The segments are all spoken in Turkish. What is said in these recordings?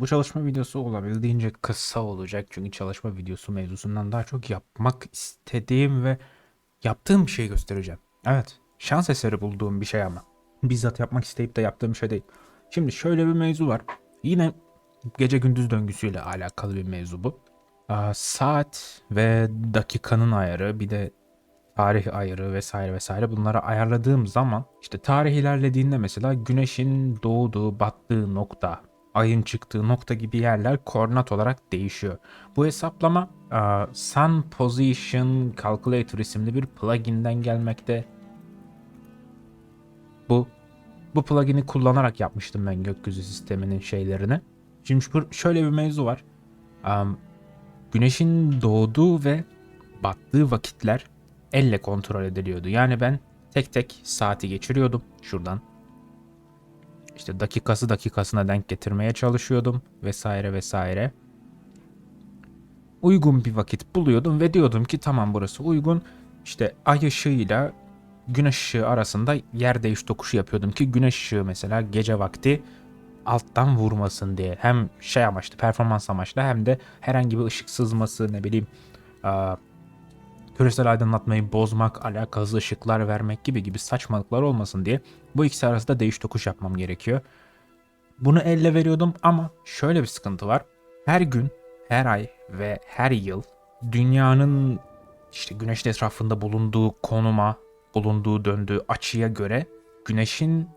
Bu çalışma videosu olabildiğince kısa olacak çünkü çalışma videosu mevzusundan daha çok yapmak istediğim ve yaptığım bir şey göstereceğim. Evet, şans eseri bulduğum bir şey ama. Bizzat yapmak isteyip de yaptığım şey değil. Şimdi şöyle bir mevzu var. Yine gece gündüz döngüsüyle alakalı bir mevzu bu. Aa, saat ve dakikanın ayarı bir de tarih ayarı vesaire vesaire bunları ayarladığım zaman işte tarih ilerlediğinde mesela güneşin doğduğu, battığı nokta, ayın çıktığı nokta gibi yerler koordinat olarak değişiyor. Bu hesaplama aa, Sun Position Calculator isimli bir pluginden gelmekte. Bu bu plugin'i kullanarak yapmıştım ben gökyüzü sisteminin şeylerini. Şimdi şöyle bir mevzu var. Am, güneşin doğduğu ve battığı vakitler elle kontrol ediliyordu. Yani ben tek tek saati geçiriyordum şuradan. İşte dakikası dakikasına denk getirmeye çalışıyordum vesaire vesaire. Uygun bir vakit buluyordum ve diyordum ki tamam burası uygun. İşte ay ışığıyla güneş ışığı arasında yer değiş tokuşu yapıyordum ki güneş ışığı mesela gece vakti alttan vurmasın diye. Hem şey amaçlı performans amaçlı hem de herhangi bir ışık sızması ne bileyim küresel aydınlatmayı bozmak, alakasız ışıklar vermek gibi gibi saçmalıklar olmasın diye bu ikisi arasında değiş tokuş yapmam gerekiyor. Bunu elle veriyordum ama şöyle bir sıkıntı var. Her gün, her ay ve her yıl dünyanın işte güneşin etrafında bulunduğu konuma, bulunduğu döndüğü açıya göre güneşin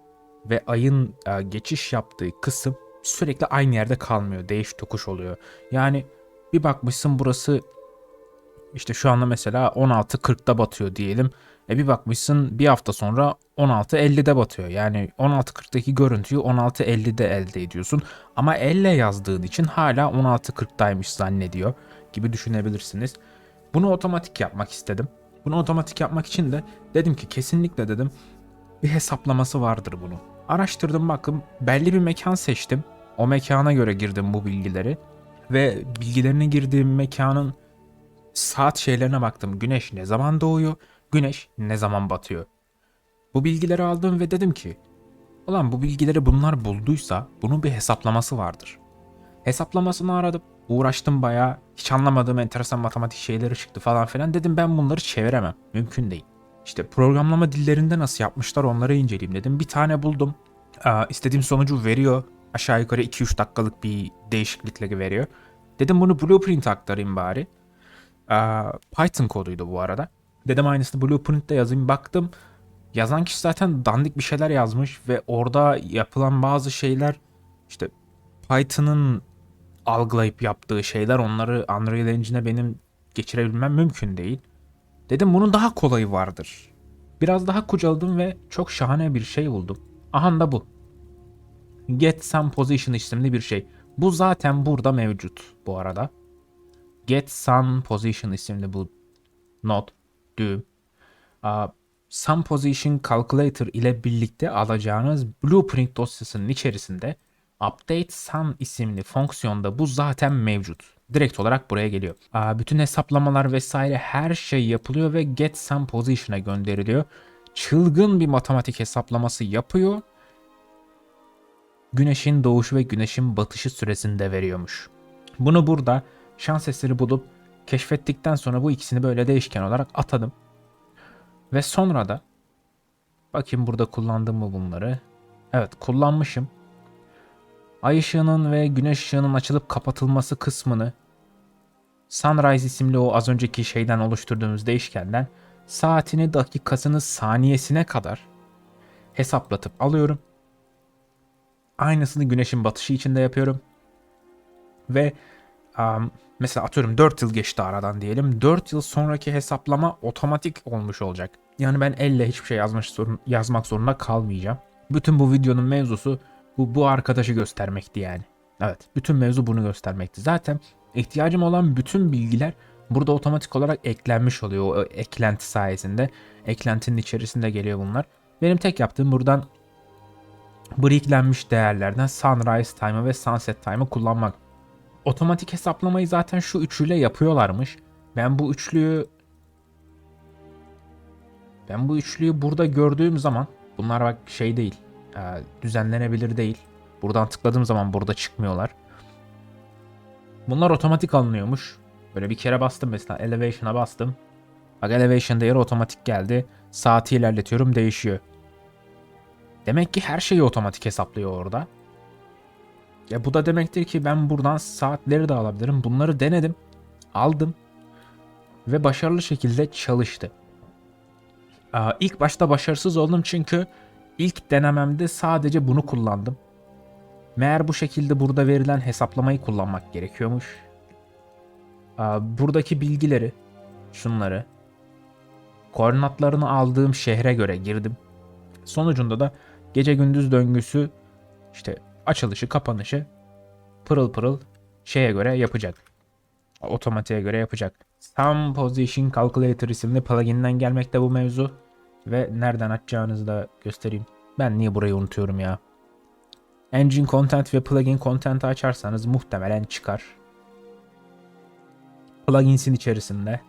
ve ayın e, geçiş yaptığı kısım sürekli aynı yerde kalmıyor. Değiş tokuş oluyor. Yani bir bakmışsın burası işte şu anda mesela 16.40'da batıyor diyelim. E bir bakmışsın bir hafta sonra 16.50'de batıyor. Yani 16.40'daki görüntüyü 16.50'de elde ediyorsun. Ama elle yazdığın için hala 16.40'daymış zannediyor gibi düşünebilirsiniz. Bunu otomatik yapmak istedim. Bunu otomatik yapmak için de dedim ki kesinlikle dedim bir hesaplaması vardır bunun. Araştırdım bakın belli bir mekan seçtim. O mekana göre girdim bu bilgileri. Ve bilgilerini girdiğim mekanın saat şeylerine baktım. Güneş ne zaman doğuyor, güneş ne zaman batıyor. Bu bilgileri aldım ve dedim ki, ulan bu bilgileri bunlar bulduysa bunun bir hesaplaması vardır. Hesaplamasını aradım, uğraştım bayağı, hiç anlamadığım enteresan matematik şeyleri çıktı falan filan. Dedim ben bunları çeviremem, mümkün değil. İşte programlama dillerinde nasıl yapmışlar onları inceleyeyim dedim. Bir tane buldum, Aa, istediğim sonucu veriyor. Aşağı yukarı 2-3 dakikalık bir değişiklikle veriyor. Dedim bunu blueprint aktarayım bari. Aa, Python koduydu bu arada. Dedim aynısını Blueprint'te yazayım. Baktım yazan kişi zaten dandik bir şeyler yazmış ve orada yapılan bazı şeyler işte Python'ın algılayıp yaptığı şeyler onları Unreal Engine'e benim geçirebilmem mümkün değil. Dedim bunun daha kolayı vardır. Biraz daha kucaladım ve çok şahane bir şey buldum. Aha da bu. Get some position isimli bir şey. Bu zaten burada mevcut bu arada. Get Sun Position isimli bu not, düğüm. Aa, Sun Position Calculator ile birlikte alacağınız Blueprint dosyasının içerisinde Update Sun isimli fonksiyonda bu zaten mevcut. Direkt olarak buraya geliyor. Aa, bütün hesaplamalar vesaire her şey yapılıyor ve Get Sun Position'a gönderiliyor. Çılgın bir matematik hesaplaması yapıyor. Güneşin doğuşu ve güneşin batışı süresinde veriyormuş. Bunu burada şans eseri bulup keşfettikten sonra bu ikisini böyle değişken olarak atadım. Ve sonra da bakayım burada kullandım mı bunları. Evet kullanmışım. Ay ışığının ve güneş ışığının açılıp kapatılması kısmını Sunrise isimli o az önceki şeyden oluşturduğumuz değişkenden saatini, dakikasını, saniyesine kadar hesaplatıp alıyorum. Aynısını güneşin batışı için de yapıyorum. Ve um, mesela atıyorum 4 yıl geçti aradan diyelim. 4 yıl sonraki hesaplama otomatik olmuş olacak. Yani ben elle hiçbir şey yazmak, zorun, yazmak zorunda kalmayacağım. Bütün bu videonun mevzusu bu, bu arkadaşı göstermekti yani. Evet bütün mevzu bunu göstermekti. Zaten ihtiyacım olan bütün bilgiler burada otomatik olarak eklenmiş oluyor o eklenti sayesinde. Eklentinin içerisinde geliyor bunlar. Benim tek yaptığım buradan breaklenmiş değerlerden sunrise time'ı ve sunset time'ı kullanmak. Otomatik hesaplamayı zaten şu üçlüyle yapıyorlarmış. Ben bu üçlüyü ben bu üçlüyü burada gördüğüm zaman bunlar bak şey değil. e, düzenlenebilir değil. Buradan tıkladığım zaman burada çıkmıyorlar. Bunlar otomatik alınıyormuş. Böyle bir kere bastım mesela elevation'a bastım. Bak elevation değeri otomatik geldi. Saati ilerletiyorum değişiyor. Demek ki her şeyi otomatik hesaplıyor orada. Ya bu da demektir ki ben buradan saatleri de alabilirim. Bunları denedim. Aldım. Ve başarılı şekilde çalıştı. Aa, ilk başta başarısız oldum çünkü ilk denememde sadece bunu kullandım. Meğer bu şekilde burada verilen hesaplamayı kullanmak gerekiyormuş. Aa, buradaki bilgileri, şunları, koordinatlarını aldığım şehre göre girdim. Sonucunda da gece gündüz döngüsü işte açılışı kapanışı pırıl pırıl şeye göre yapacak. Otomatiğe göre yapacak. Some Position Calculator isimli plugin'den gelmekte bu mevzu. Ve nereden açacağınızı da göstereyim. Ben niye burayı unutuyorum ya. Engine Content ve Plugin Content'ı açarsanız muhtemelen çıkar. Plugins'in içerisinde.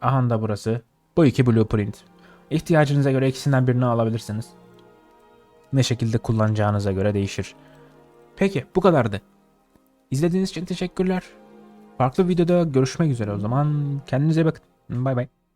Aha da burası. Bu iki blueprint. İhtiyacınıza göre ikisinden birini alabilirsiniz. Ne şekilde kullanacağınıza göre değişir. Peki bu kadardı. İzlediğiniz için teşekkürler. Farklı videoda görüşmek üzere o zaman. Kendinize bakın. Bay bay.